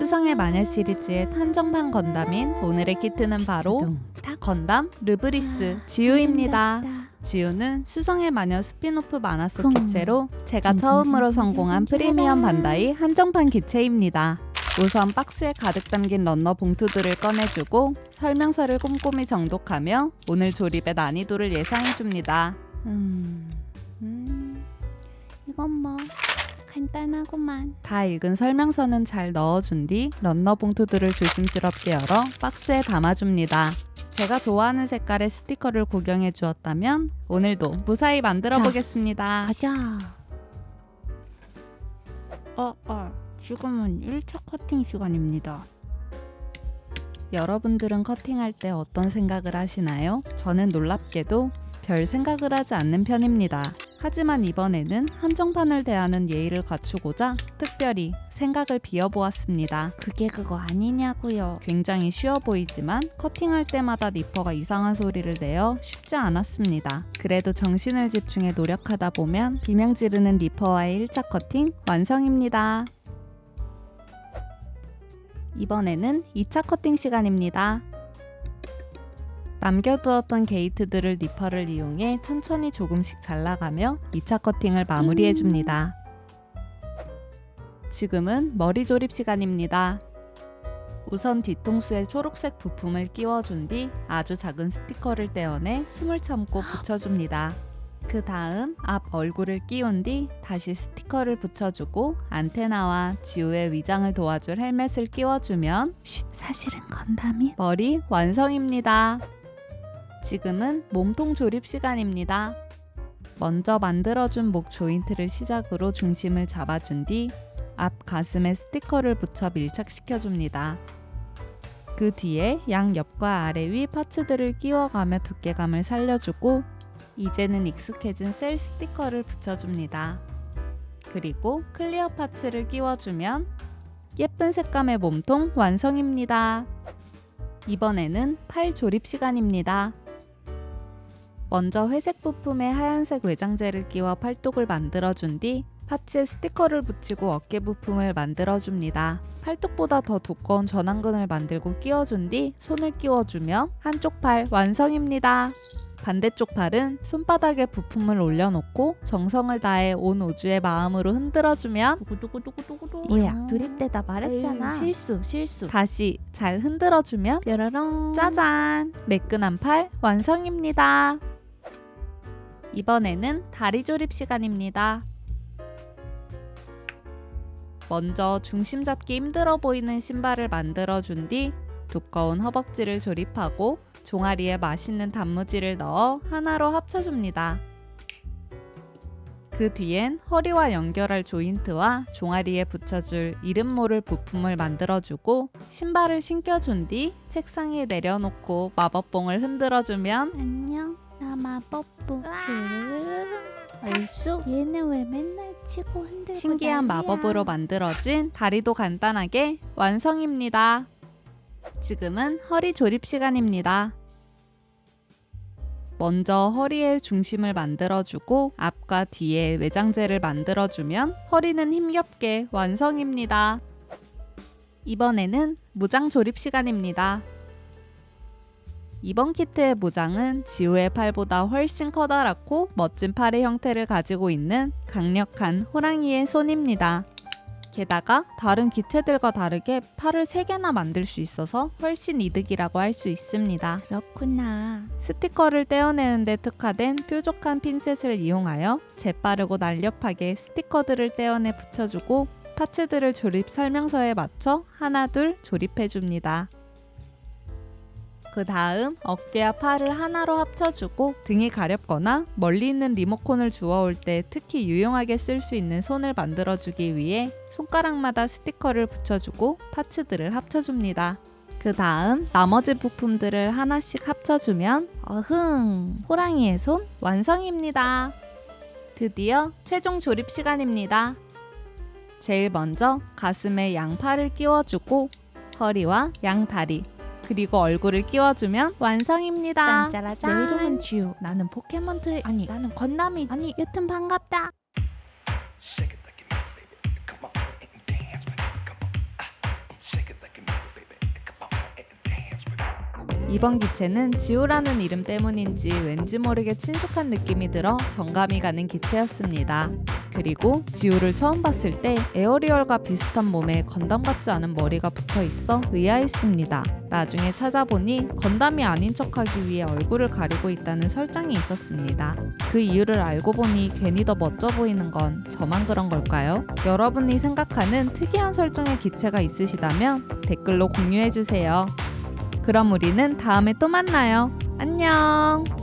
수성의 마녀 시리즈의 한정판 건담인 오늘의 키트는 바로 건담 르브리스 지우입니다. 지우는 수성의 마녀 스피노프 만화 속 쿵. 기체로 제가 쿵, 처음으로 성공한 프리미엄 쿵. 반다이 한정판 기체입니다. 우선 박스에 가득 담긴 런너 봉투들을 꺼내주고 설명서를 꼼꼼히 정독하며 오늘 조립의 난이도를 예상해줍니다. 음, 음, 이건 뭐 간단하구만. 다 읽은 설명서는 잘 넣어준 뒤 런너 봉투들을 조심스럽게 열어 박스에 담아줍니다. 제가 좋아하는 색깔의 스티커를 구경해 주었다면 오늘도 무사히 만들어 자, 보겠습니다. 가자. 어, 어, 지금은 1차 커팅 시간입니다. 여러분들은 커팅할 때 어떤 생각을 하시나요? 저는 놀랍게도 별 생각을 하지 않는 편입니다. 하지만 이번에는 한정판을 대하는 예의를 갖추고자 특별히 생각을 비워보았습니다. 그게 그거 아니냐고요. 굉장히 쉬워 보이지만 커팅할 때마다 니퍼가 이상한 소리를 내어 쉽지 않았습니다. 그래도 정신을 집중해 노력하다 보면 비명 지르는 니퍼와의 1차 커팅 완성입니다. 이번에는 2차 커팅 시간입니다. 남겨두었던 게이트들을 니퍼를 이용해 천천히 조금씩 잘라가며 2차 커팅을 마무리해 줍니다. 지금은 머리 조립 시간입니다. 우선 뒤통수에 초록색 부품을 끼워준 뒤 아주 작은 스티커를 떼어내 숨을 참고 붙여줍니다. 그 다음 앞 얼굴을 끼운 뒤 다시 스티커를 붙여주고 안테나와 지우의 위장을 도와줄 헬멧을 끼워주면 쉿, 사실은 건담이 머리 완성입니다. 지금은 몸통 조립 시간입니다. 먼저 만들어준 목 조인트를 시작으로 중심을 잡아준 뒤 앞 가슴에 스티커를 붙여 밀착시켜줍니다. 그 뒤에 양 옆과 아래 위 파츠들을 끼워가며 두께감을 살려주고 이제는 익숙해진 셀 스티커를 붙여줍니다. 그리고 클리어 파츠를 끼워주면 예쁜 색감의 몸통 완성입니다. 이번에는 팔 조립 시간입니다. 먼저 회색 부품에 하얀색 외장재를 끼워 팔뚝을 만들어준 뒤 파츠에 스티커를 붙이고 어깨 부품을 만들어줍니다. 팔뚝보다 더 두꺼운 전완근을 만들고 끼워준 뒤 손을 끼워주면 한쪽 팔 완성입니다. 반대쪽 팔은 손바닥에 부품을 올려놓고 정성을 다해 온 우주의 마음으로 흔들어주면. 뭐야, 조립되다 말했잖아. 에이, 실수, 실수. 다시 잘 흔들어주면 뾰로롱. 짜잔! 매끈한 팔 완성입니다. 이번에는 다리 조립 시간입니다. 먼저 중심 잡기 힘들어 보이는 신발을 만들어 준 뒤 두꺼운 허벅지를 조립하고 종아리에 맛있는 단무지를 넣어 하나로 합쳐줍니다. 그 뒤엔 허리와 연결할 조인트와 종아리에 붙여줄 이름 모를 부품을 만들어주고 신발을 신겨준 뒤 책상에 내려놓고 마법봉을 흔들어주면 안녕. 나 마법부. 슈르르르. 얼쑤. 얘는 왜 맨날 치고 흔들고 신기한 난리야. 마법으로 만들어진 다리도 간단하게 완성입니다. 지금은 허리 조립 시간입니다. 먼저 허리의 중심을 만들어주고 앞과 뒤에 외장재를 만들어주면 허리는 힘겹게 완성입니다. 이번에는 무장 조립 시간입니다. 이번 키트의 무장은 지우의 팔보다 훨씬 커다랗고 멋진 팔의 형태를 가지고 있는 강력한 호랑이의 손입니다. 게다가 다른 기체들과 다르게 팔을 3개나 만들 수 있어서 훨씬 이득이라고 할 수 있습니다. 그렇구나. 스티커를 떼어내는데 특화된 뾰족한 핀셋을 이용하여 재빠르고 날렵하게 스티커들을 떼어내 붙여주고 파츠들을 조립 설명서에 맞춰 하나 둘 조립해줍니다. 그 다음 어깨와 팔을 하나로 합쳐주고 등이 가렵거나 멀리 있는 리모컨을 주워올 때 특히 유용하게 쓸 수 있는 손을 만들어주기 위해 손가락마다 스티커를 붙여주고 파츠들을 합쳐줍니다. 그 다음 나머지 부품들을 하나씩 합쳐주면 어흥 호랑이의 손 완성입니다. 드디어 최종 조립 시간입니다. 제일 먼저 가슴에 양팔을 끼워주고 허리와 양다리 그리고 얼굴을 끼워주면 완성입니다. 짠짜라짠. 내 이름은 쥐우. 나는 포켓몬 트레 아니 나는 건담이 아니 여튼 반갑다. Shake it like you mean it, baby. Come on and dance with me. Come on. Ah, 이번 기체는 지우라는 이름 때문인지 왠지 모르게 친숙한 느낌이 들어 정감이 가는 기체였습니다. 그리고 지우를 처음 봤을 때 에어리얼과 비슷한 몸에 건담 같지 않은 머리가 붙어 있어 의아했습니다. 나중에 찾아보니 건담이 아닌 척하기 위해 얼굴을 가리고 있다는 설정이 있었습니다. 그 이유를 알고 보니 괜히 더 멋져 보이는 건 저만 그런 걸까요? 여러분이 생각하는 특이한 설정의 기체가 있으시다면 댓글로 공유해 주세요. 그럼 우리는 다음에 또 만나요. 안녕!